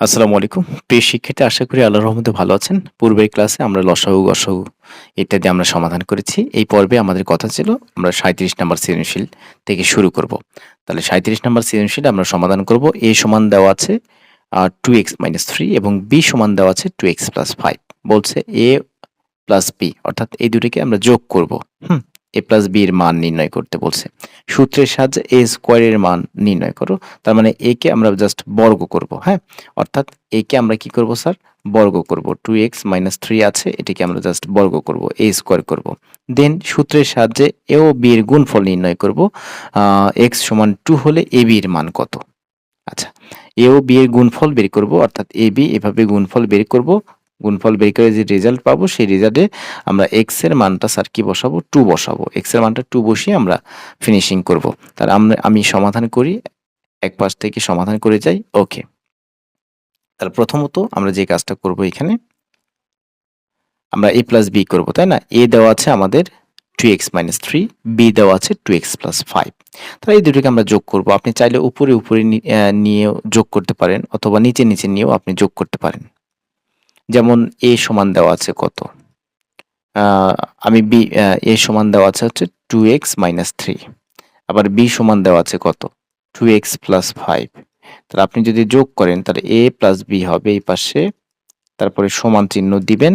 আসসালামু আলাইকুম। প্রিয় শিক্ষার্থী আশা করি আল্লাহর রহমতে ভালো আছেন। পূর্বের ক্লাসে আমরা লসাগু, গসাগু ইত্যাদি আমরা সমাধান করেছি। এই পর্বে আমাদের কথা ছিল আমরা 37 নাম্বার সৃজনশীল থেকে শুরু করব। তাহলে 37 নাম্বার সৃজনশীল আমরা সমাধান করব। এ সমান দেওয়া আছে আ 2x - 3 এবং বি সমান দেওয়া আছে 2x + 5 বলছে a + b অর্থাৎ এই দুটিকে আমরা যোগ করব। হুম? A + b এর মান নির্ণয় করতে বলছে। সূত্রের সাহায্যে a স্কয়ার এর মান নির্ণয় করো। তার মানে a কে আমরা জাস্ট বর্গ করব, হ্যাঁ? অর্থাৎ a কে আমরা কি করব স্যার? বর্গ করব। 2x - 3 আছে এটিকে আমরা জাস্ট বর্গ করব, a স্কয়ার করব। দেন সূত্রের সাহায্যে a ও এর গুণফল নির্ণয় করব। x সমান 2 হলে ab এর মান কত? আচ্ছা, a ও b এর গুণফল বের করব অর্থাৎ ab এভাবে গুণফল বের করব। গুণফল বের করে যে রেজাল্ট পাবো সেই রেজাল্টে আমরা x এর মানটা স্যার কি বসাবো? টু বসাবো। x এর মানটা টু বসিয়ে আমরা ফিনিশিং করব। তাহলে আমরা আমি সমাধান করি। এক পাশ থেকে সমাধান করে যাই। ওকে। তাহলে প্রথমত আমরা যে কাজটা করব এখানে আমরা a + b করব তাই না? এ দেওয়া আছে আমাদের 2x - 3, b দেওয়া আছে 2x + 5 তাহলে এই দুটোকে আমরা যোগ করব। আপনি চাইলে উপরে, উপরে নিয়েও যোগ করতে পারেন অথবা নিচে, নিচে নিয়েও আপনি যোগ করতে পারেন। যেমন এ সমান দেওয়া আছে কত? আমি বি এ সমান দেওয়া আছে হচ্ছে 2x - 3 আবার বি সমান দেওয়া আছে কত? 2x + 5 তাহলে আপনি যদি যোগ করেন তাহলে এ প্লাস বি হবে এই পাশে। তারপরে সমান চিহ্ন দিবেন।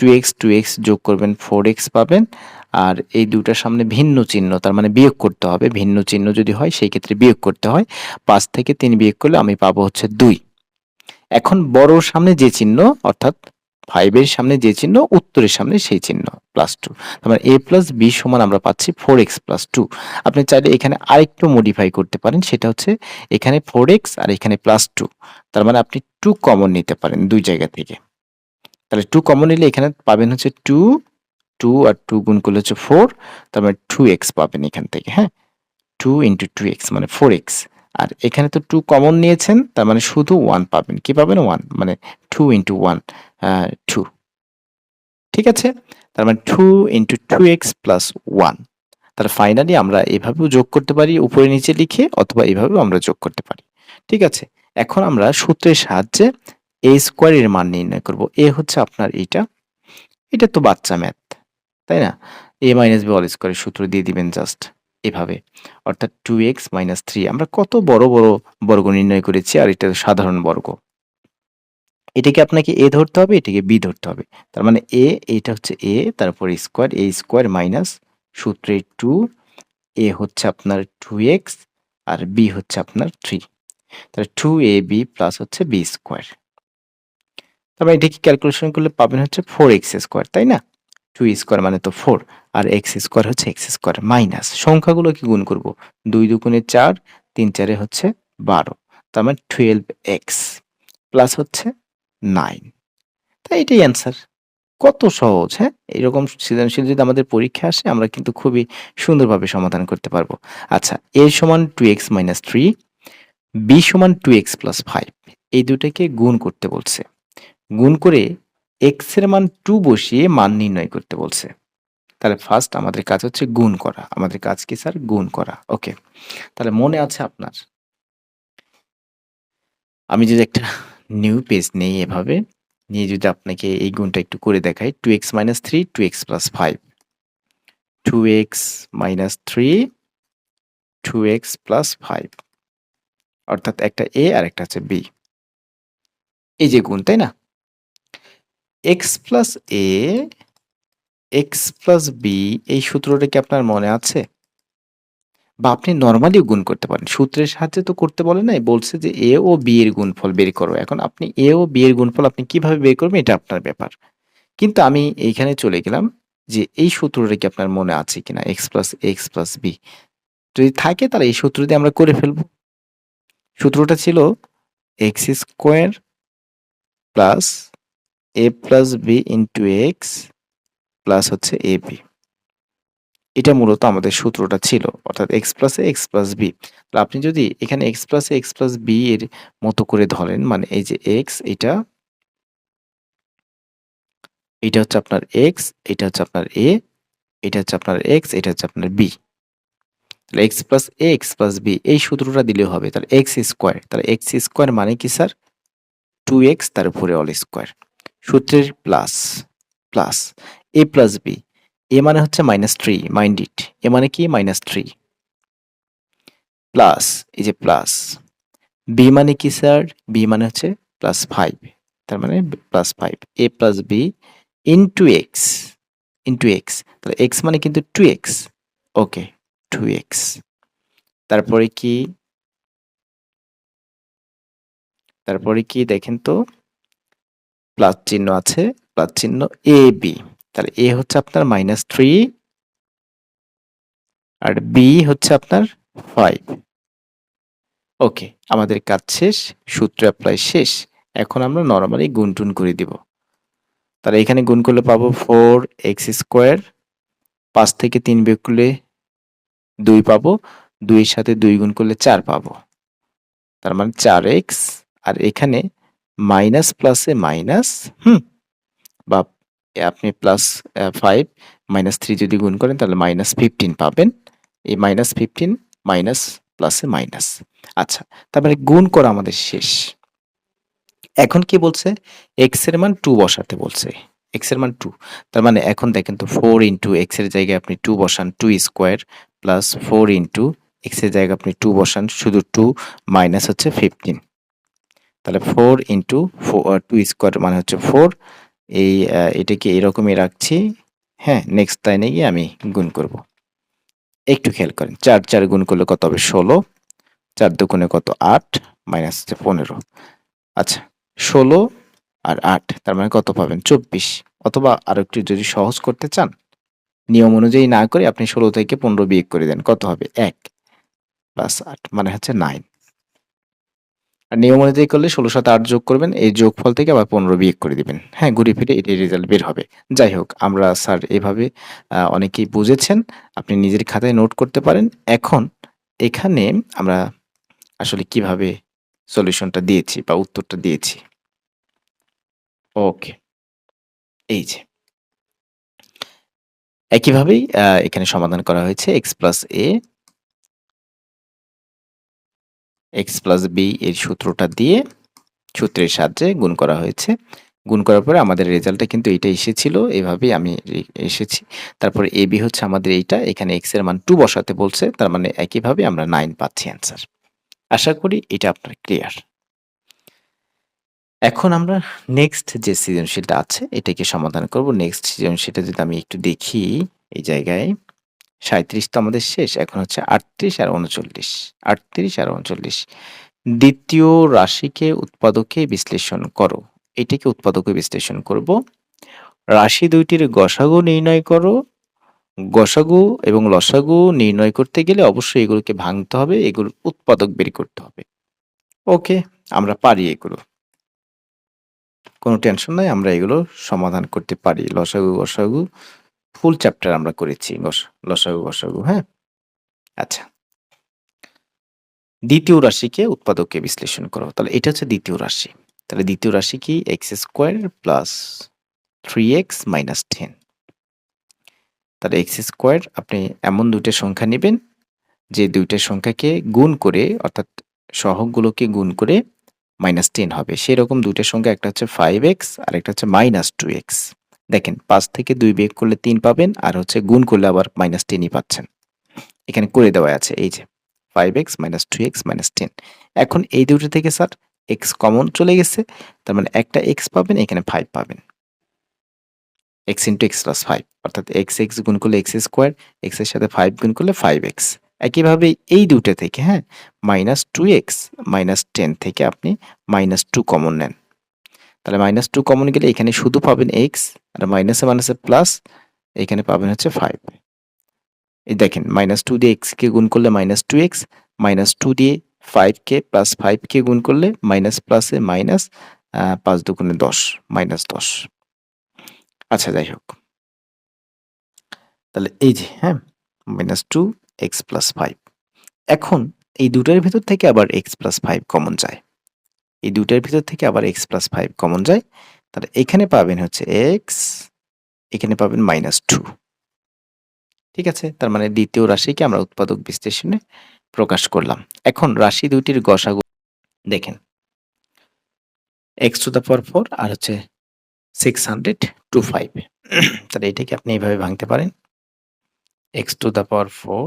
2x, 2x যোগ করবেন ফোর এক্স পাবেন। আর এই দুটার সামনে ভিন্ন চিহ্ন তার মানে বিয়োগ করতে হবে। ভিন্ন চিহ্ন যদি হয় সেই ক্ষেত্রে বিয়োগ করতে হয়। পাঁচ থেকে তিন বিয়োগ করলে আমি পাবো হচ্ছে 2 এখন বড়র সামনে যে চিহ্ন অর্থাৎ ফাইভের সামনে যে চিহ্ন উত্তরের সামনে সেই চিহ্ন প্লাস টু তার মানে প্লাস বি সমান আমরা পাচ্ছি 4x + 2 আপনি চাইলে এখানে আরেকটু মডিফাই করতে পারেন সেটা হচ্ছে এখানে ফোর এক্স আর এখানে প্লাস টু তার মানে আপনি টু কমন নিতে পারেন দুই জায়গা থেকে। তাহলে টু কমন নিলে এখানে পাবেন হচ্ছে 2, 2 আর টু গুণ করলে হচ্ছে ফোর তার মানে টু এক্স পাবেন এখান থেকে, হ্যাঁ? 2 * 2x মানে 4x আর এখানে তো টু কমন নিয়েছেন, তার মানে শুধু ওয়ান পাবেন। কি পাবেন? ওয়ান মানে টু ইন্টু ওয়ান টু ঠিক আছে? তার মানে 2 * 2x + 1 তাহলে ফাইনালি আমরা এভাবেও যোগ করতে পারি, উপরে নিচে লিখে অথবা এভাবেও আমরা যোগ করতে পারি। ঠিক আছে? এখন আমরা সূত্রের সাহায্যে এ স্কয়ার এর মান নির্ণয় করব। এ হচ্ছে আপনার এইটা। এটা তো বাচ্চা ম্যাথ। তাই না? a - b হোল অল এর সূত্র দিয়ে দিবেন জাস্ট এভাবে। অর্থাৎ 2x - 3 আমরা কত বড়, বড় বর্গ নির্ণয় করেছি আর এটা সাধারণ বর্গ। এটাকে আপনাকে এ ধরতে হবে, এটাকে বি ধরতে হবে। তার মানে এ এইটা হচ্ছে এ তারপর স্কোয়ার এ স্কোয়ার মাইনাস সূত্রে টু এ হচ্ছে আপনার টু এক্স আর বি হচ্ছে আপনার 3 তাহলে টু এ বি প্লাস হচ্ছে বি স্কোয়ার তার মানে এটাকে ক্যালকুলেশন করলে পাবেন হচ্ছে 4x স্কোয়ার তাই না? 2 স্কয়ার মানে তো 4 আর x স্কয়ার হচ্ছে x স্কয়ার মাইনাস সংখ্যাগুলোকে গুণ করব। 2 দুগুণে 4, 3 চারে হচ্ছে 12 তার মানে 12x প্লাস হচ্ছে 9 তাই এটাই অ্যান্সার। কত সহজ, হ্যাঁ? এরকম সৃজনশীল যদি আমাদের পরীক্ষায় আসে আমরা কিন্তু খুবই সুন্দরভাবে সমাধান করতে পারব। আচ্ছা a সমান 2x - 3, b সমান 2x + 5 এই দুটাকে গুণ করতে বলছে। গুণ করে x এর মান 2 বসিয়ে মান নির্ণয় করতে বলছে। তাহলে ফার্স্ট আমাদের কাজ হচ্ছে গুণ করা। আমাদের কাজ কি স্যার? গুণ করা। ওকে। তাহলে মনে আছে আপনার? আমি যদি একটা নিউ পেজ নেই এভাবে, নিয়ে যদি আপনাকে এই গুণটা একটু করে দেখাই 2x - 3, 2x + 5 2x - 3, 2x + 5 অর্থাৎ একটা এ আর একটা হচ্ছে বি এই যে গুণ, তাই না? X + এক্স প্লাস বি এই সূত্রটা কি আপনার মনে আছে? বা আপনি নরমালিও গুণ করতে পারেন। সূত্রের সাহায্যে তো করতে বলে নাই। বলছে যে এ ও b এর গুণফল বের করো। এখন আপনি এ ও b এর গুণফল আপনি কীভাবে বের করবেন, এটা আপনার ব্যাপার। কিন্তু আমি এইখানে চলে গেলাম যে এই সূত্রটা কি আপনার মনে আছে কিনা? X plus x plus b যদি থাকে তাহলে এই সূত্র দিয়ে আমরা করে ফেলব। সূত্রটা ছিল x square plus a + b * x plus হচ্ছে ab এটা মূলত আমাদের সূত্রটা ছিল। অর্থাৎ x + a x + b তাহলে আপনি যদি এখানে x + a x + b এর মতো করে ধরেন মানে এই যে x এটা এটা হচ্ছে আপনার x, এটা হচ্ছে আপনার a, এটা হচ্ছে আপনার x, এটা হচ্ছে আপনার b তাহলে x + a x + b এই সূত্রটা দিলেও হবে। তাহলে x স্কয়ার তাহলে x স্কয়ার মানে কি স্যার? টু এক্স তার উপরে অল স্কোয়ার সূত্রের plus plus a plus b a মানে হচ্ছে minus three mind it a মানে কি? মাইনাস থ্রি প্লাস এই যে প্লাস বি মানে কি স্যার বি মানে হচ্ছে প্লাস ফাইভ তার মানে plus five a plus b into x into x তাহলে এক্স মানে কিন্তু two x okay two x তারপরে কি? তারপরে কি দেখেন তো প্লাস চিহ্ন আছে, প্লাস চিহ্ন এ বি তাহলে এ হচ্ছে আপনার মাইনাস থ্রি আর বি হচ্ছে আপনার ফাইভ ওকে আমাদের কাজ শেষ, সূত্র অ্যাপ্লাই শেষ। এখন আমরা নর্মালি গুণ টুন করে দিব। তাহলে এখানে গুণ করলে পাবো ফোর এক্স স্কোয়ার পাঁচ থেকে তিন বিয়োগ করলে দুই পাবো, দুইয়ের সাথে দুই গুণ করলে চার পাবো। তার মানে চার এক্স আর এখানে মাইনাস প্লাসে মাইনাস, হুম, বা আপনি প্লাস ফাইভ মাইনাস থ্রি যদি গুণ করেন, তাহলে মাইনাস ফিফটিন পাবেন। এই মাইনাস ফিফটিন মাইনাস প্লাসে মাইনাস আচ্ছা তারপরে গুণ করা আমাদের শেষ। এখন কি বলছে? এক্সের মান টু বসাতে বলছে। এক্সের মান টু তার মানে এখন দেখেন তো ফোর ইন্টু এক্সের জায়গায় আপনি টু বসান two square plus four into এক্সের জায়গায় আপনি টু বসান, শুধু টু মাইনাস হচ্ছে ফিফটিন তাহলে ফোর ইন্টু টু স্কোয়ার মানে হচ্ছে ফোর এই এটাকে এরকমই রাখছি। হ্যাঁ নেক্সট লাইনে গিয়ে আমি গুণ করব। একটু খেয়াল করেন, চার চার গুণ করলে কত হবে? ষোলো। চার দুগুণে কত? আট মাইনাস হচ্ছে পনেরো। আচ্ছা ষোলো আর আট, তার মানে কত পাবেন? চব্বিশ। অথবা আর একটু যদি সহজ করতে চান, নিয়ম অনুযায়ী না করে আপনি ষোলো থেকে পনেরো বিয়োগ করে দেন, কত হবে? এক প্লাস আট মানে হচ্ছে নাইন আর নিয়ম অনুযায়ী করলে ষোলো সাথে আট যোগ করবেন, এই যোগফল থেকে আবার পনেরো বিয়োগ করে দিবেন। হ্যাঁ ঘুরে ফিরে এটাই রেজাল্ট বের হবে। যাই হোক, আমরা স্যার এভাবে অনেকেই বুঝেছেন, আপনি নিজের খাতায় নোট করতে পারেন। এখন এখানে আমরা আসলে কীভাবে সলিউশনটা দিয়েছি বা উত্তরটা দিয়েছি। ওকে এই যে। একইভাবেই এখানে সমাধান করা হয়েছে x plus a x plus b এর সূত্রটা দিয়ে সূত্রের সাহায্যে গুণ করা হয়েছে। গুণ করার পরে আমাদের রেজাল্টটা কিন্তু এইটা এসেছিল, এভাবেই আমি এসেছি। তারপরে এ বি হচ্ছে আমাদের এইটা, এখানে এক্সের মান টু বসাতে বলছে, তার মানে একইভাবে আমরা নাইন পাচ্ছি অ্যান্সার আশা করি এটা আপনার ক্লিয়ার এখন আমরা নেক্সট যে সৃজনশীলটা আছে, এটাকে সমাধান করব। নেক্সট সৃজনশীলটা যদি আমি একটু দেখি এই জায়গায়। সাঁত্রিশ তো আমাদের শেষ, এখন হচ্ছে আটত্রিশ আর উনচল্লিশ। আটত্রিশ আর উনচল্লিশ। দ্বিতীয় রাশিকে উৎপাদকে বিশ্লেষণ করো। এটিকে উৎপাদকে বিশ্লেষণ করব। রাশি দুইটির গসাগু নির্ণয় করো। গসাগু এবং লসাগু নির্ণয় করতে গেলে অবশ্যই এগুলোকে ভাঙতে হবে, এগুলোর উৎপাদক বের করতে হবে। ওকে, আমরা পারি এগুলো। কোনো টেনশন নাই, আমরা এগুলো সমাধান করতে পারি। লসাগু, গসাগু ফুল চ্যাপ্টার আমরা করেছি। লসাগু গসাগু হ্যাঁ? আচ্ছা। দ্বিতীয় রাশিকে উৎপাদককে বিশ্লেষণ করো। তাহলে এটা হচ্ছে দ্বিতীয় রাশি। তাহলে দ্বিতীয় রাশি কি? X square plus three x minus ten তাহলে এক্স স্কোয়ার আপনি এমন দুইটা সংখ্যা নেবেন, যে দুইটা সংখ্যাকে গুণ করে, অর্থাৎ সহগগুলোকে গুণ করে মাইনাস টেন হবে। সেরকম দুইটা সংখ্যা, একটা হচ্ছে ফাইভ এক্স আর একটা হচ্ছে মাইনাস টু এক্স দেখেন, পাঁচ থেকে দুই বিয়োগ করলে তিন পাবেন, আর হচ্ছে গুণ করলে আবার মাইনাস টেনই পাচ্ছেন। এখানে করে দেওয়া আছে, এই যে five x minus two x minus ten এখন এই দুটো থেকে স্যার এক্স কমন চলে গেছে, তার মানে একটা এক্স পাবেন, এখানে ফাইভ পাবেন। X into x plus five অর্থাৎ এক্স এক্স গুণ করলে এক্স স্কোয়ার এক্সের সাথে ফাইভ গুণ করলে ফাইভ এক্স একইভাবে এই দুটো থেকে হ্যাঁ minus two x minus ten থেকে আপনি মাইনাস টু কমন নেন। তাহলে মাইনাস টু কমন গেলে এখানে শুধু পাবেন এক্স আর মাইনাসে মাইনাসে প্লাস এখানে পাবেন হচ্ছে ফাইভ এই দেখেন মাইনাস টু দিয়ে এক্সকে গুণ করলে minus two x minus two দিয়ে ফাইভকে প্লাস ফাইভকে গুণ করলে মাইনাস প্লাসে মাইনাস পাঁচ দুগুণে দশ মাইনাস দশ। আচ্ছা যাই হোক। তাহলে এই যে হ্যাঁ minus two x plus five এখন এই দুটোর ভেতর থেকে আবার এক্স প্লাস ফাইভ কমন যায়। এই দুটার ভিতর থেকে আবার এক্স প্লাস ফাইভ কমন যায়। তাহলে এখানে পাবেন হচ্ছে এক্স এখানে পাবেন মাইনাস টু ঠিক আছে? তার মানে দ্বিতীয় রাশিকে আমরা উৎপাদক বিশ্লেষণে প্রকাশ করলাম। এখন রাশি দুইটির গসাগু দেখেন। X to the power four আর হচ্ছে সিক্স হান্ড্রেড টু ফাইভ তাহলে এটাকে আপনি এইভাবে ভাঙতে পারেন। X to the power four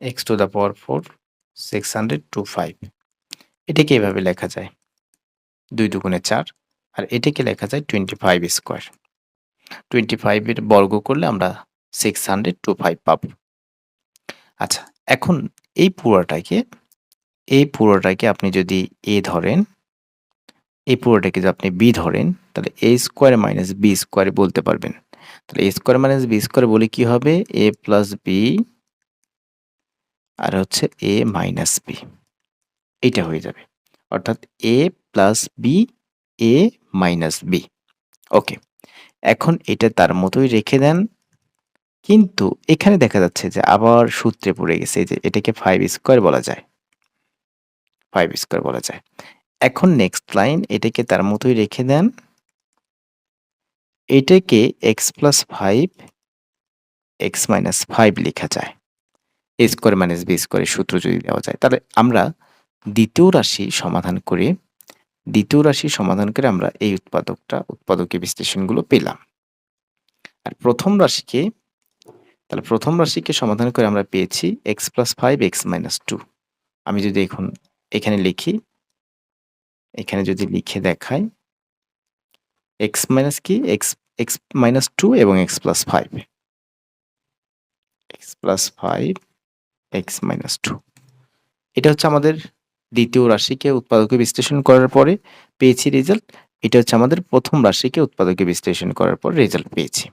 x to the power four six hundred two five এটাকে এভাবে লেখা যায়। দুই দুগুণে চার, আর এটাকে লেখা যায় টোয়েন্টি ফাইভ স্কোয়ার টোয়েন্টি ফাইভের বর্গ করলে আমরা সিক্স হান্ড্রেড টু ফাইভ পাবো। আচ্ছা এখন এই পুরোটাকে এই পুরোটাকে আপনি যদি এ ধরেন, এই পুরোটাকে যদি আপনি বি ধরেন, তাহলে a square minus b square বলতে পারবেন। তাহলে a square minus b square বলে কি হবে? এ প্লাস বি আর হচ্ছে এ মাইনাস বি এইটা হয়ে যাবে। অর্থাৎ a plus b a minus b okay এখন এটা তার মতোই রেখে দেন। কিন্তু এখানে দেখা যাচ্ছে যে আবার সূত্রে পড়ে গেছে যে এটাকে ফাইভ স্কোয়ার বলা যায়। ফাইভ স্কোয়ার বলা যায়। এখন নেক্সট লাইন এটাকে তার মতোই রেখে দেন। এটাকে x plus five x minus five লেখা যায়। এ স্কোয়ার মাইনাস বি স্কোয়ারের সূত্র যদি দেওয়া যায়। তাহলে আমরা দ্বিতীয় রাশি সমাধান করে, দ্বিতীয় রাশি সমাধান করে আমরা এই উৎপাদকটা উৎপাদকের বিশ্লেষণগুলো পেলাম। আর প্রথম রাশিকে, তাহলে প্রথম রাশিকে সমাধান করে আমরা পেয়েছি x plus five x minus two আমি যদি এখন এখানে লিখি, এখানে যদি লিখে দেখাই এক্স মাইনাস কি? এক্স এক্স মাইনাস টু এবং x plus five x plus five x minus two এটা হচ্ছে আমাদের দ্বিতীয় রাশিকে উৎপাদকে বিশ্লেষণ করার পরে পেয়েছি রেজাল্ট এটা হচ্ছে আমাদের প্রথম রাশিকে উৎপাদকে বিশ্লেষণ করার পর রেজাল্ট পেয়েছি।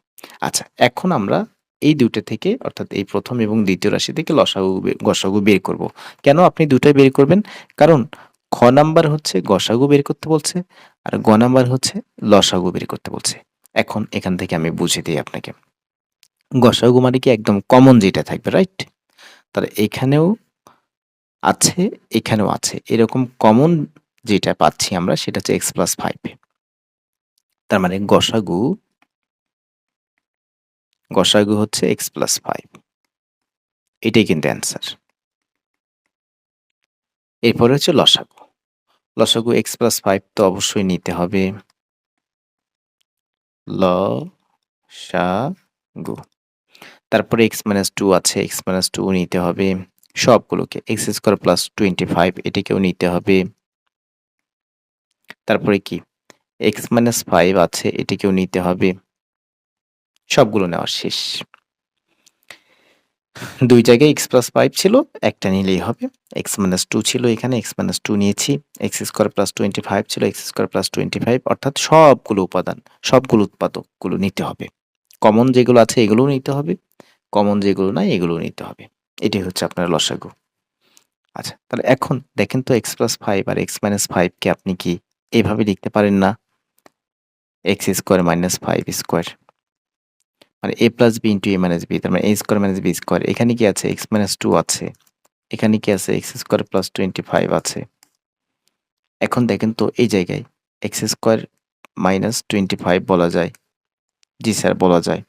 আচ্ছা এখন আমরা এই দুটো থেকে, অর্থাৎ এই প্রথম এবং দ্বিতীয় রাশি থেকে লসাগু গসাগু বের করব। কেন আপনি দুটাই বের করবেন? কারণ খ নাম্বার হচ্ছে গসাগু বের করতে বলছে, আর গ নাম্বার হচ্ছে লসাগু বের করতে বলছে। এখন এখান থেকে আমি বুঝে দিই আপনাকে। গসাগু মানে কি একদম কমন যেটা থাকবে রাইট তাহলে এখানেও আছে, এখানেও আছে। এরকম কমন যেটা পাচ্ছি আমরা, সেটা হচ্ছে এক্স প্লাস ফাইভ তার মানে গসাগু গসাগু হচ্ছে এক্স প্লাস ফাইভ এটাই কিন্তু অ্যান্সার এরপরে হচ্ছে লসাগু। লসাগু এক্স প্লাস ফাইভ তো অবশ্যই নিতে হবে। ল গু তারপরে এক্স মাইনাস টু আছে এক্স মাইনাস টু নিতে হবে। সবগুলোকে x square plus twenty five এটাকেও নিতে হবে। তারপরে কি? এক্স মাইনাস ফাইভ আছে, এটাকেও নিতে হবে। সবগুলো নেওয়া শেষ। দুই জায়গায় এক্স প্লাস ফাইভ ছিল, একটা নিলেই হবে। এক্স মাইনাস টু ছিল এখানে এক্স মাইনাস টু নিয়েছি। X square plus twenty five ছিল x square plus twenty five অর্থাৎ সবগুলো উপাদান, সবগুলো উৎপাদকগুলো নিতে হবে। কমন যেগুলো আছে, এগুলোও নিতে হবে। কমন যেগুলো নাই, এগুলোও নিতে হবে। এটাই হচ্ছে আপনার লসাগু। আচ্ছা তাহলে এখন দেখেন তো এক্স প্লাস ফাইভ আর এক্স মাইনাস ফাইভকে আপনি কি এইভাবে লিখতে পারেন না? X square minus five square মানে a plus b into a minus b তার মানে a square minus b square এখানে কি আছে? এক্স মাইনাস টু আছে। এখানে কি আছে? X square plus twenty five আছে। এখন দেখেন তো এই জায়গায় x square minus twenty five বলা যায়। জি স্যার, বলা যায়।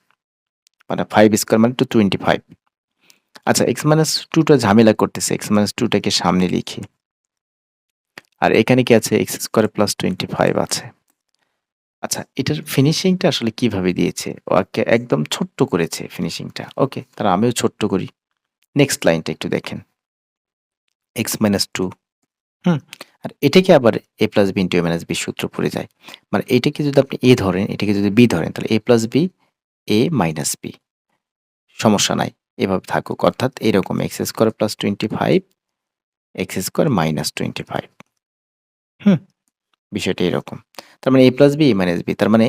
মানে ফাইভ স্কোয়ার মানে টু টোয়েন্টি ফাইভ আচ্ছা এক্স মাইনাস টুটা ঝামেলা করতেছে। এক্স মাইনাস টুটাকে সামনে লিখি। আর এখানে কি আছে? X square plus twenty five আছে। আচ্ছা এটার ফিনিশিংটা আসলে কীভাবে দিয়েছে? ওকে একদম ছোট্ট করেছে ফিনিশিংটা ওকে, তাহলে আমিও ছোট্ট করি। নেক্সট লাইনটা একটু দেখেন। এক্স মাইনাস টু হুম, আর এটাকে আবার a plus b into a minus b সূত্র পড়ে যায়। মানে এটাকে যদি আপনি এ ধরেন, এটাকে যদি বি ধরেন, তাহলে a plus b a minus b সমস্যা নাই। এভাবে থাকুক, অর্থাৎ এরকম x square plus twenty five x square minus twenty five হুম, বিষয়টা এরকম। তার মানে a plus b minus b তার মানে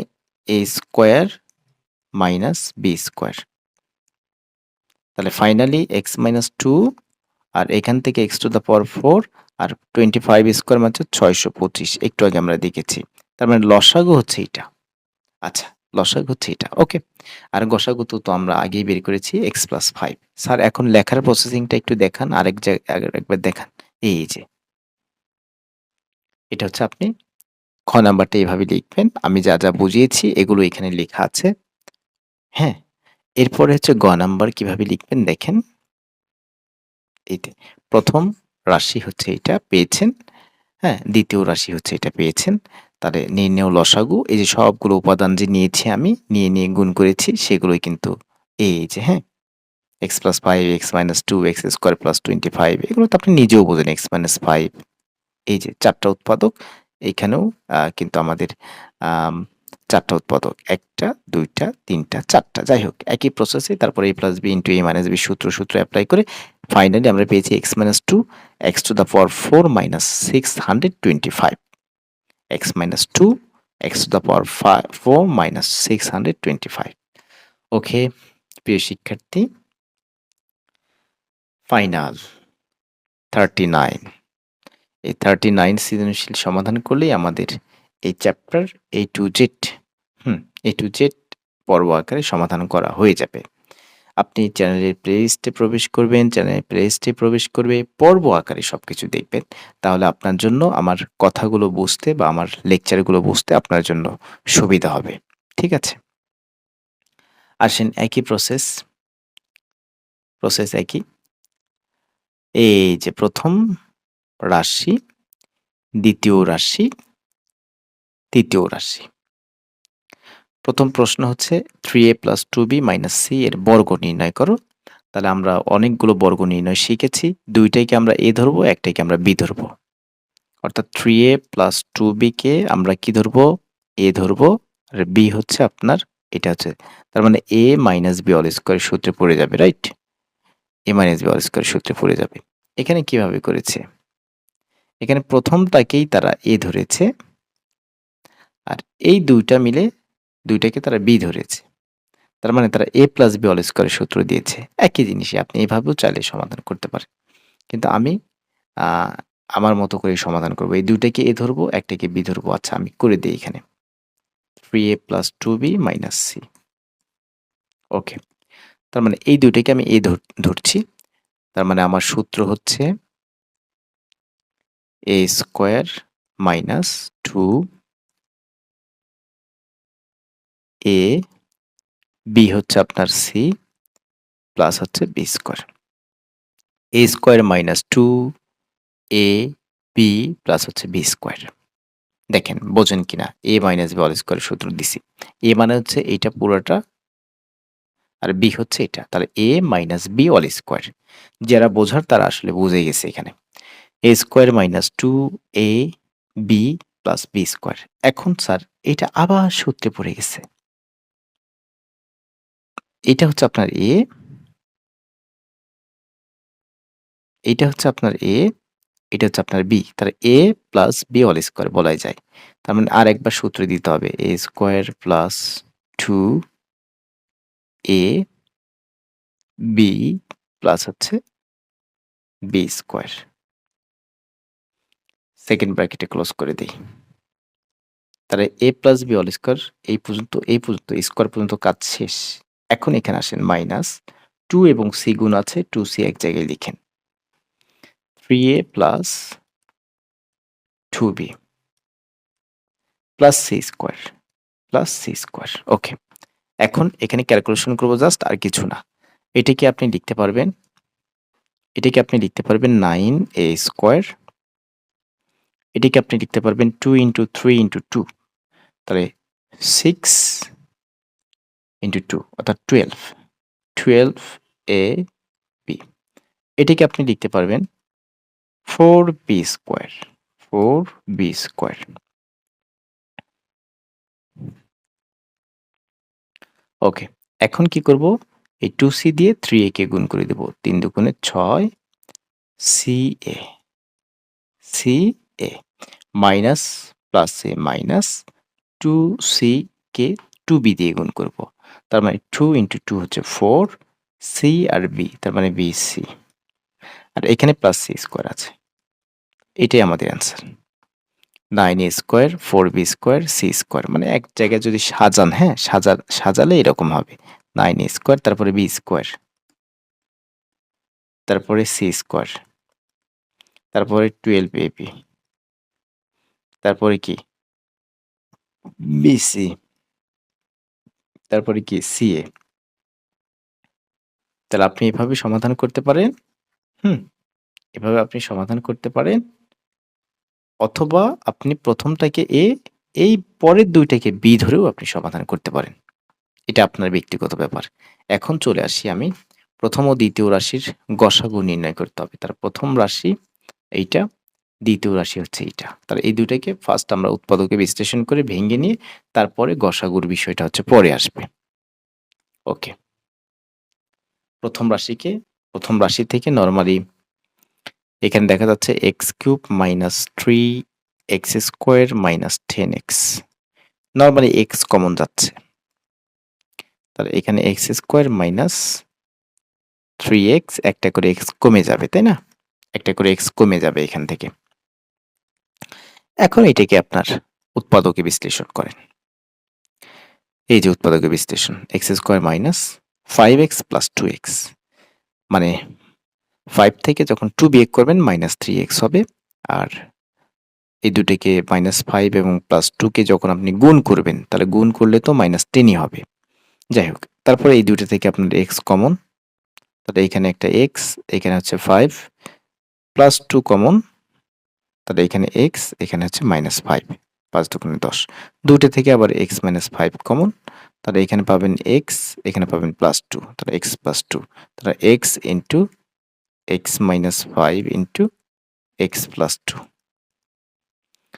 a square minus b square তাহলে ফাইনালি এক্স মাইনাস টু আর এখান থেকে x to the power four R twenty five square মানে ছয়শো পঁচিশ। একটু আগে আমরা দেখেছি। তার মানে লসাগু হচ্ছে এটা আচ্ছা লসাগু এটা ওকে? আর গসাগু তো আমরা আগেই বের করেছি এক্স প্লাস ফাইভ স্যার, এখন লেখার প্রসেসিংটা একটু দেখান, আরেক জায়গায় একবার দেখান। এই যে। এটা হচ্ছে আপনি খ নাম্বারটা এইভাবে লিখবেন, আমি যা যা বুঝিয়েছি, এগুলো এখানে লেখা আছে। হ্যাঁ? এরপরে হচ্ছে গ নাম্বার কীভাবে লিখবেন, দেখেন। এইতে প্রথম রাশি হচ্ছে এটা, পেয়েছেন। হ্যাঁ দ্বিতীয় রাশি হচ্ছে এটা, পেয়েছেন। তাহলে নির্ণেয় লসাগু। এই যে সবগুলো উপাদান যে নিয়েছি আমি, নিয়ে নিয়ে গুণ করেছি, সেগুলোই কিন্তু এই যে হ্যাঁ? X plus five x minus two x square plus twenty five এগুলো তো আপনি নিজেও বোঝেন এক্স মাইনাস ফাইভ এই যে চারটা উৎপাদক, এইখানেও কিন্তু আমাদের চারটা উৎপাদক, একটা, দুইটা, তিনটা, চারটা। যাই হোক, একই প্রসেসে তারপরে a plus b into a minus b সূত্র সূত্র অ্যাপ্লাই করে ফাইনালি আমরা পেয়েছি x minus two x to the power four minus six hundred twenty five two x to the power four minus six hundred twenty five okay প্রিয় শিক্ষার্থী final thirty nine এই thirty nine সৃজনশীল সমাধান করলেই আমাদের এই চ্যাপ্টার এই two Z হুম এই টু জেড পর্ব আকারে সমাধান করা হয়ে যাবে। আপনি চ্যানেলের প্লেলিস্টে প্রবেশ করবেন চ্যানেলের প্লেলিস্টে প্রবেশ করবে, পর্ব আকারে সব কিছু দেখবেন। তাহলে আপনার জন্য, আমার কথাগুলো বুঝতে বা আমার লেকচারগুলো বুঝতে আপনার জন্য সুবিধা হবে। ঠিক আছে? আসেন, একই প্রসেস প্রসেস একই। এই যে প্রথম রাশি, দ্বিতীয় রাশি, তৃতীয় রাশি। প্রথম প্রশ্ন হচ্ছে three a plus two b minus c এর বর্গ নির্ণয় করো। তাহলে আমরা অনেকগুলো বর্গ নির্ণয় শিখেছি। দুইটাইকে আমরা এ ধরবো একটাকে আমরা বি ধরবো। অর্থাৎ থ্রি এ প্লাস টু বিকে আমরা কি ধরবো? এ ধরবো। আর বি হচ্ছে আপনার, এটা হচ্ছে, তার মানে a minus b all square সূত্রে পড়ে যাবে right a minus b all square সূত্রে পড়ে যাবে। এখানে কীভাবে করেছে? এখানে প্রথমটাকেই তারা এ ধরেছে। আর এই দুইটা মিলে দুইটাকে তারা বি ধরেছে। তার মানে তারা এ প্লাস বি অল স্কোয়ারের সূত্র দিয়েছে। একই জিনিসই আপনি এভাবেও চাইলে সমাধান করতে পারেন। কিন্তু আমি আমার মতো করে সমাধান করব। এই দুইটাকে এ ধরবো, একটাকে বি ধরবো। আচ্ছা আমি করে দিই এখানে। Three a plus two b minus c okay তার মানে এই দুইটাকে আমি এ ধরছি। তার মানে আমার সূত্র হচ্ছে a square minus two a b হচ্ছে আপনার সি প্লাস হচ্ছে b square a square minus two a b plus হচ্ছে বি স্কোয়ার দেখেন, বোঝেন কিনা a minus b all square সূত্র দিছি। এ মানে হচ্ছে এইটা পুরোটা, আর বি হচ্ছে এটা। তাহলে a minus b all square যারা বোঝার তারা আসলে বুঝে গেছে এখানে। A square minus two a b plus b square এখন স্যার, এটা আবার সূত্রে পড়ে গেছে। এটা হচ্ছে আপনার এ এটা হচ্ছে আপনার এ এটা হচ্ছে আপনার বি তাহলে a plus b all square বলাই যায়। তার মানে আর একবার সূত্র দিতে হবে। A square plus two a b plus হচ্ছে বি স্কোয়ার সেকেন্ড ব্র্যাকেটে ক্লোজ করে দিই। তাহলে a plus b all square এই পর্যন্ত এই পর্যন্ত স্কোয়ার পর্যন্ত কাজ শেষ। এখন এখানে আসেন মাইনাস টু এবং সি গুণ আছে টু সি এক জায়গায় লিখেন। Three A plus two B plus C square plus C square okay এখন এখানে ক্যালকুলেশন করব জাস্ট আর কিছু না। এটাকে আপনি লিখতে পারবেন? এটাকে আপনি লিখতে পারবেন নাইন এ স্কোয়ার এটাকে আপনি লিখতে পারবেন two into three into two তাহলে সিক্স ইন্টু টু অর্থাৎ টুয়েলভ টুয়েলভ এ বি এটিকে আপনি লিখতে পারবেন four b square four b square okay এখন কি করব? এই টু সি দিয়ে থ্রি এ কে গুণ করে দেব। তিন দুগুণে ছয় c a c a minus plus a minus two c K two b দিয়ে গুণ করব। তার মানে টু ইন্টু টু হচ্ছে ফোর সি আর বি তার মানে বি সি আর এখানে প্লাস সি স্কোয়ার আছে। এটাই আমাদের answer nine a square four b square c square মানে এক জায়গায় যদি সাজান হ্যাঁ সাজা, সাজালে এরকম হবে। নাইন এ স্কোয়ার তারপরে বি স্কোয়ার তারপরে সি স্কোয়ার তারপরে টুয়েলভ এ বি তারপরে কি? বিসি তারপরে কি সিএ তাহলে আপনি এভাবে সমাধান করতে পারেন, হুম, এভাবে আপনি সমাধান করতে পারেন, অথবা আপনি প্রথমটাকে এ এই পরের দুইটাকে বি ধরেও আপনি সমাধান করতে পারেন। এটা আপনার ব্যক্তিগত ব্যাপার। এখন চলে আসি আমি প্রথম ও দ্বিতীয় রাশির গসাগু নির্ণয় করতে হবে। তার প্রথম রাশি এইটা দ্বিতীয় রাশি হচ্ছে এইটা। তাহলে এই দুইটাকে ফার্স্ট আমরা উৎপাদকে বিশ্লেষণ করে ভেঙে নিয়ে তারপরে গসাগুর বিষয়টা হচ্ছে পরে আসবে। ওকে প্রথম রাশিকে, প্রথম রাশি থেকে নর্মালি এখানে দেখা যাচ্ছে x cube minus three x square minus ten x normally x common যাচ্ছে। তাহলে এখানে x square minus three x একটা করে এক্স কমে যাবে, তাই না? একটা করে এক্স কমে যাবে এখান থেকে। এখন এটাকে আপনার উৎপাদকে বিশ্লেষণ করেন। এই যে উৎপাদকে বিশ্লেষণ, x square minus five x plus two x. মানে ফাইভ থেকে যখন টু বিয়োগ করবেন, মাইনাস থ্রি এক্স হবে। আর এই দুটিকে মাইনাস ফাইভ এবং প্লাস টুকে যখন আপনি গুণ করবেন, তাহলে গুণ করলে তো মাইনাস টেনই হবে। যাই হোক, তারপরে এই দুটো থেকে আপনার এক্স কমন। তাহলে এখানে একটা এক্স, এখানে হচ্ছে ফাইভ, প্লাস টু কমন তাহলে এখানে এক্স এখানে হচ্ছে মাইনাস ফাইভ পাঁচ দুগুণে দশ। দুটো থেকে আবার এক্স মাইনাস ফাইভ কমন তাহলে এখানে পাবেন এক্স এখানে পাবেন প্লাস টু তাহলে এক্স প্লাস টু তাহলে x into x minus five into x plus two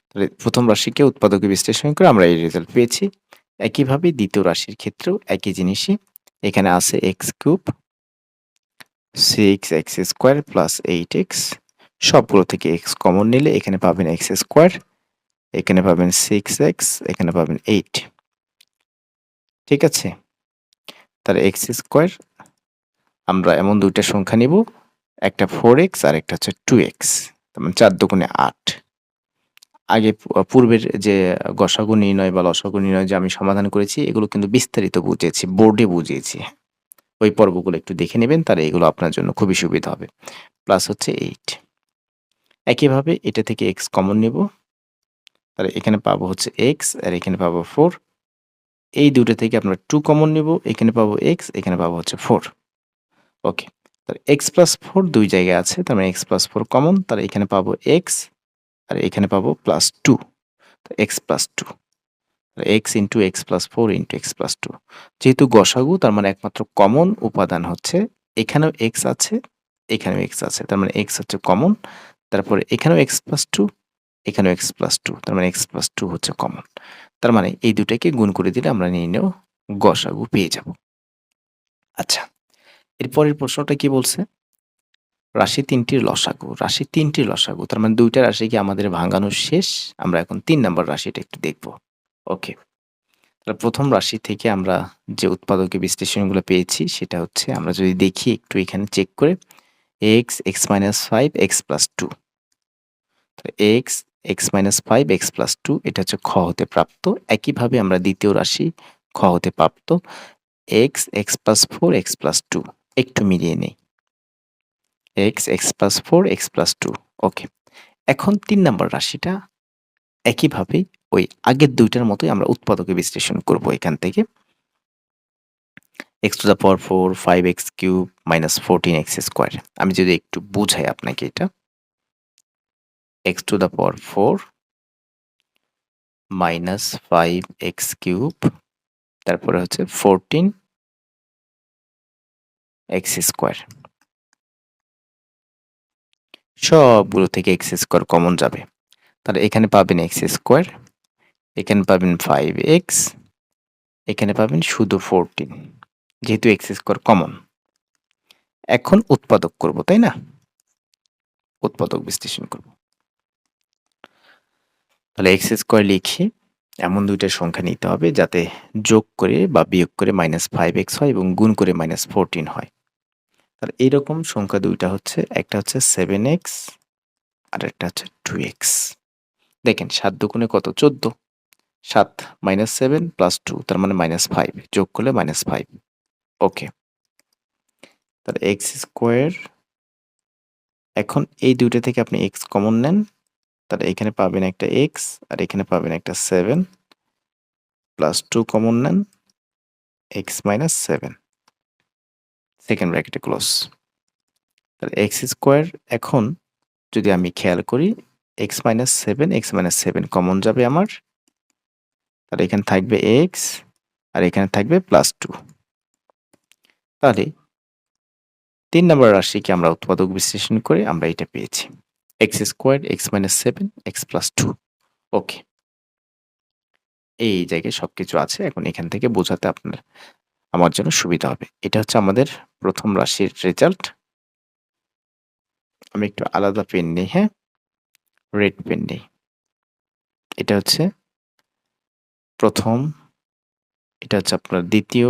তাহলে প্রথম রাশিকে উৎপাদকে বিশ্লেষণ করে আমরা এই রেজাল্ট পেয়েছি। একইভাবে দ্বিতীয় রাশির ক্ষেত্রেও একই জিনিসই। এখানে আছে x cube six x square plus eight x সবগুলো থেকে এক্স কমন নিলে এখানে পাবেন এক্স স্কোয়ার এখানে পাবেন সিক্স এক্স এখানে পাবেন এইট ঠিক আছে? তাহলে এক্স স্কোয়ার আমরা এমন দুইটা সংখ্যা নিব, একটা ফোর এক্স আর একটা হচ্ছে টু এক্স মানে চার দুগুণে আট। আগে পূর্বের যে গসাগু নির্ণয় বা লসাগু নির্ণয় যে আমি সমাধান করেছি, এগুলো কিন্তু বিস্তারিত বুঝিয়েছি বোর্ডে বুঝিয়েছি। ওই পর্বগুলো একটু দেখে নেবেন, তাহলে এগুলো আপনার জন্য খুবই সুবিধা হবে। প্লাস হচ্ছে এইট একইভাবে এটা থেকে এক্স কমন নেব। তাহলে এখানে পাবো হচ্ছে এক্স আর এখানে পাবো ফোর এই দুটো থেকে আমরা টু কমন নেব, এখানে পাবো এক্স এখানে পাবো হচ্ছে ফোর ওকে তাহলে এক্স প্লাস ফোর দুই জায়গায় আছে, তার মানে এক্স প্লাস ফোর কমন তাহলে এখানে পাবো এক্স আর এখানে পাবো plus two x plus two x into x plus four into x plus two যেহেতু গসাগু, তার মানে একমাত্র কমন উপাদান হচ্ছে, এখানেও এক্স আছে, এখানেও এক্স আছে, তার মানে এক্স হচ্ছে কমন তারপরে এখানেও এক্স প্লাস টু এখানেও এক্স প্লাস টু তার মানে এক্স প্লাস টু হচ্ছে কমন তার মানে এই দুটাকে গুণ করে দিলে আমরা নিয়ে নেও গসাগু পেয়ে যাব। আচ্ছা এরপরের প্রশ্নটা কি বলছে? রাশি তিনটির লসাগু, রাশি তিনটির লসাগু, তার মানে দুইটা রাশিকে আমাদের ভাঙানো শেষ। আমরা এখন তিন নম্বর রাশিটা একটু দেখব। ওকে, তাহলে প্রথম রাশি থেকে আমরা যে উৎপাদকের বিশ্লেষণগুলো পেয়েছি, সেটা হচ্ছে আমরা যদি দেখি একটু এখানে চেক করে x x minus five x plus two x x minus five x plus two এটা হচ্ছে খ হতে প্রাপ্ত। একইভাবে আমরা দ্বিতীয় রাশি খ হতে প্রাপ্ত। X x plus four x plus two একটু মিলিয়ে নেই। X x plus four x plus two okay এখন তিন নম্বর রাশিটা একইভাবে ওই আগের দুইটার মতোই আমরা উৎপাদকে বিশ্লেষণ করব এখান থেকে। X to the power four five x cube minus fourteen x square আমি যদি একটু বুঝাই আপনাকে এটা। X to the power four minus five x cube তারপরে হচ্ছে ফোরটিন এক্স স্কোয়ার সবগুলো থেকে এক্স স্কোয়ার কমন যাবে। তাহলে এখানে পাবেন এক্স স্কোয়ার এখানে পাবেন ফাইভ এক্স এখানে পাবেন শুধু ফোরটিন যেহেতু এক্স স্কোয়ার কমন এখন উৎপাদক করব, তাই না? উৎপাদক বিশ্লেষণ করব। তাহলে এক্স স্কোয়ার লিখে এমন দুইটা সংখ্যা নিতে হবে যাতে যোগ করে বা বিয়োগ করে মাইনাস ফাইভ এক্স হয় এবং গুণ করে মাইনাস ফোরটিন হয়। তাহলে এইরকম সংখ্যা দুইটা হচ্ছে, একটা হচ্ছে সেভেন এক্স আর একটা হচ্ছে টু এক্স দেখেন, সাত দুগুণে কত? চোদ্দ। সাত মাইনাস সেভেন প্লাস টু তার মানে মাইনাস ফাইভ যোগ করলে মাইনাস ফাইভ ওকে তাহলে এক্স স্কোয়ার এখন এই দুইটা থেকে আপনি এক্স কমন নেন। তাহলে এখানে পাবেন একটা এক্স আর এখানে পাবেন একটা সেভেন প্লাস টু কমন নেন এক্স মাইনাস সেভেন সেকেন্ড ব্র্যাকেটে ক্লোজ তাহলে এক্স স্কোয়ার এখন যদি আমি খেয়াল করি x minus seven x minus seven common যাবে আমার। তাহলে এখানে থাকবে এক্স আর এখানে থাকবে প্লাস টু তাহলে তিন নম্বর রাশিকে আমরা উৎপাদক বিশ্লেষণ করে আমরা এটা পেয়েছি। X square x minus seven x plus two okay এই জায়গায় সব কিছু আছে, এখন এখান থেকে বোঝাতে আপনার, আমার জন্য সুবিধা হবে। এটা হচ্ছে আমাদের প্রথম রাশির রেজাল্ট আমি একটু আলাদা পেন নিই হ্যাঁ? রেড পেন নেই। এটা হচ্ছে প্রথম, এটা হচ্ছে আপনার দ্বিতীয়,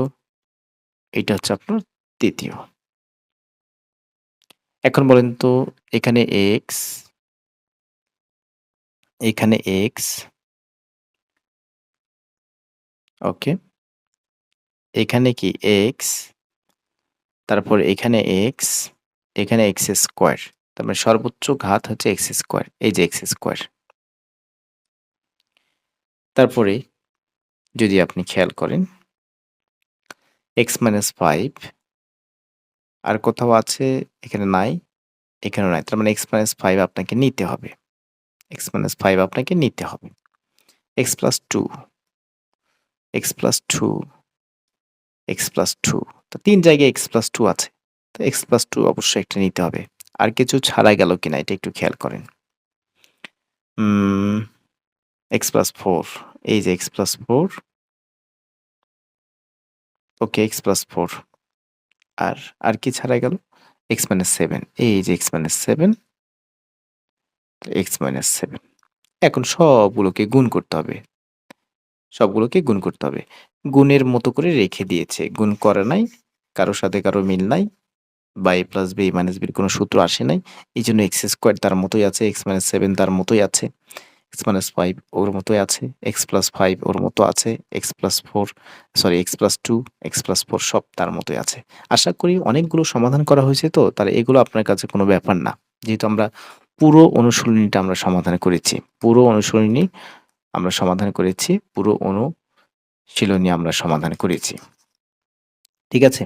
এটা হচ্ছে আপনার তৃতীয়। এখন বলেন তো, এখানে এক্স এখানে এক্স ওকে, এখানে কি এক্স তারপর এখানে এক্স এখানে এক্স স্কোয়ার তার মানে সর্বোচ্চ ঘাত হচ্ছে এক্স স্কোয়ার এই যে এক্স স্কোয়ার তারপরে যদি আপনি খেয়াল করেন এক্স মাইনাস ফাইভ আর কোথাও আছে, এখানে নাই, এখানেও নাই। তার মানে এক্স মাইনাস ফাইভ আপনাকে নিতে হবে। এক্স মাইনাস ফাইভ আপনাকে নিতে হবে। X plus two x plus two x plus two তো তিন জায়গায় এক্স প্লাস টু আছে। তো এক্স প্লাস টু অবশ্যই একটা নিতে হবে। আর কিছু ছাড়া গেল কিনা এটা একটু খেয়াল করেন। এক্স প্লাস ফোর এই যে x plus four okay x plus four আর আর কি ছাড়া গেল? এক্স মাইনাস সেভেন এই যে x minus seven x minus seven এখন সবগুলোকে গুণ করতে হবে। সবগুলোকে গুণ করতে হবে। গুণের মতো করে রেখে দিয়েছে। গুণ করে নাই। কারোর সাথে কারও মিল নাই। বা এ প্লাস বি মাইনাস বির কোনো সূত্র আসে নাই। এই জন্য এক্স স্কোয়ার তার মতোই আছে। এক্স মাইনাস সেভেন তার মতোই আছে। এক্স মাইনাস ফাইভ ওর মতোই আছে এক্স প্লাস ফাইভ ওর মতো আছে x plus four sorry x plus two x plus four সব তার মতোই আছে। আশা করি অনেকগুলো সমাধান করা হয়েছে তো, তাহলে এগুলো আপনার কাছে কোনো ব্যাপার না। যেহেতু আমরা পুরো অনুশীলনীটা আমরা সমাধান করেছি, পুরো অনুশীলনী আমরা সমাধান করেছি, পুরো অনুশীলনী আমরা সমাধান করেছি। ঠিক আছে?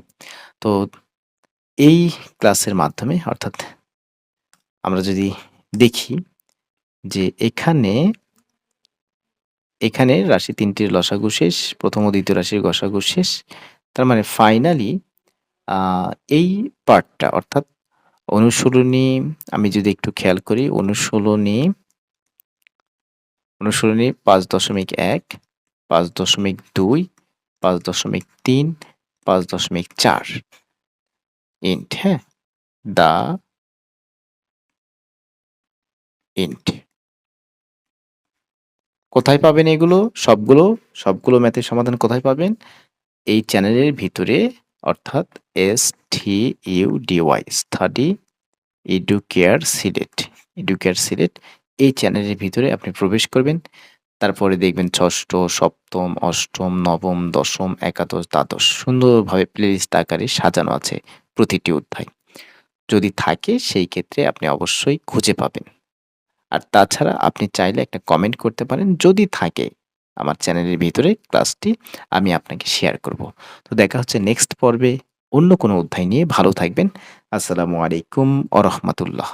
তো এই ক্লাসের মাধ্যমে, অর্থাৎ আমরা যদি দেখি যে এখানে এখানে রাশি তিনটির লসাগু শেষ, প্রথম ও দ্বিতীয় রাশির গসাগু শেষ। তার মানে ফাইনালি এই পার্টটা অর্থাৎ অনুসরণী আমি যদি একটু খেয়াল করি অনুসরণী অনুসরণী পাঁচ দশমিক এক, পাঁচ দশমিক দুই, পাঁচ দশমিক তিন, পাঁচ দশমিক চার। ইন্ট হ্যাঁ? দা ইন্ট কোথায় পাবেন এগুলো? সবগুলো সবগুলো ম্যাথের সমাধান কোথায় পাবেন? এই চ্যানেলের ভিতরে, অর্থাৎ S T U D Y study Educare Sylhet Educare Sylhet এই চ্যানেলের ভিতরে আপনি প্রবেশ করবেন। তারপরে দেখবেন ষষ্ঠ, সপ্তম, অষ্টম, নবম, দশম, একাদশ, দ্বাদশ সুন্দরভাবে প্লেলিস্ট আকারে সাজানো আছে প্রতিটি অধ্যায়। যদি থাকে, সেই ক্ষেত্রে আপনি অবশ্যই খুঁজে পাবেন। আর তাছাড়া আপনি চাইলে একটা কমেন্ট করতে পারেন যদি থাকে আমার চ্যানেলের ভিতরে ক্লাসটি আমি আপনাকে শেয়ার করব। তো দেখা হচ্ছে নেক্সট পর্বে অন্য কোনো অধ্যায় নিয়ে। ভালো থাকবেন। আসসালামু আলাইকুম আ রহমতুল্লাহ।